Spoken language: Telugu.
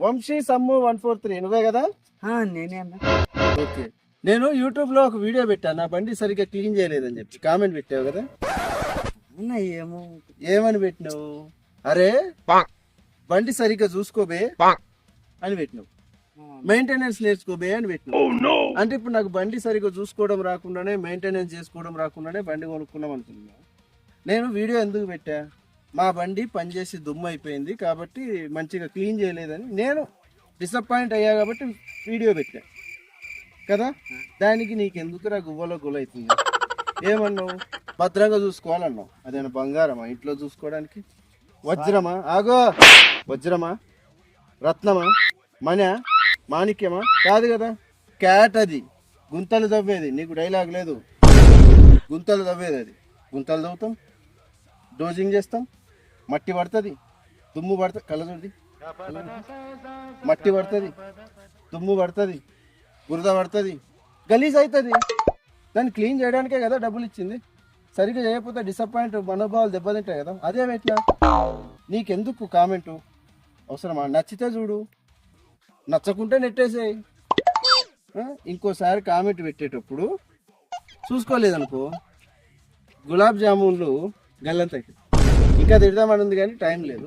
Vamsi Sammu one four three. నువ్వే కదా? నేనే అన్న. ఓకే. నేను యూట్యూబ్లో ఒక వీడియో పెట్టాను నా బండి సరిగ్గా క్లీన్ చేయలేదని చెప్పి. కామెంట్ పెట్టావు కదా? అన్న ఏమో. ఏమని పెట్టినావు? అరే బండి సరిగ్గా చూసుకోబే అని పెట్టినావు. మెయింటెనెన్స్ నేర్చుకోబే అని పెట్టినావు. అంటే ఇప్పుడు నాకు బండి సరిగ్గా చూసుకోవడం రాకుండానే మెయింటెనెన్స్ చేసుకోవడం రాకుండానే బండి కొనుక్కున్నాం అనుకున్నా నేను వీడియో ఎందుకు పెట్టా? మా బండి పనిచేసి దుమ్ము అయిపోయింది కాబట్టి మంచిగా క్లీన్ చేయలేదని నేను డిసప్పాయింట్ అయ్యా కాబట్టి వీడియో పెట్టా. కదా? దానికి నీకు ఎందుకురా గువ్వలో గుల అవుతుంది? ఏమన్నావు? భద్రంగా చూసుకోవాలన్నావు. అదేనా బంగారమా? ఇంట్లో చూసుకోవడానికి? వజ్రమా? ఆగో! వజ్రమా? రత్నమా? మన మాణిక్యమా? కాదు కదా? క్యాట్ అది. గుంతలు తవ్వేది. నీకు డైలాగ్ లేదు. గుంతలు తవ్వేది అది. గుంతలు తవ్వుతాం? డోజింగ్ చేస్తాం? మట్టి పడుతుంది దుమ్ము పడుతుంది కళ్ళజోడి మట్టి పడుతుంది దుమ్ము పడుతుంది బురద పడుతుంది గలీజ్ అవుతుంది. దాన్ని క్లీన్ చేయడానికే కదా డబ్బులు ఇచ్చింది. సరిగ్గా చేయకపోతే డిసప్పాయింట్ మనోభావాలు దెబ్బతింటాయి కదా. అదే పెట్టినా నీకెందుకు కామెంటు? అవసరమా? నచ్చితే చూడు. నచ్చకుంటే నెట్టేసేయి. ఇంకోసారి కామెంట్ పెట్టేటప్పుడు చూసుకోలేదనుకో. గులాబ్ జామున్లు గల్లంతకి ఇంకా తిడదామని ఉంది కానీ టైం లేదు.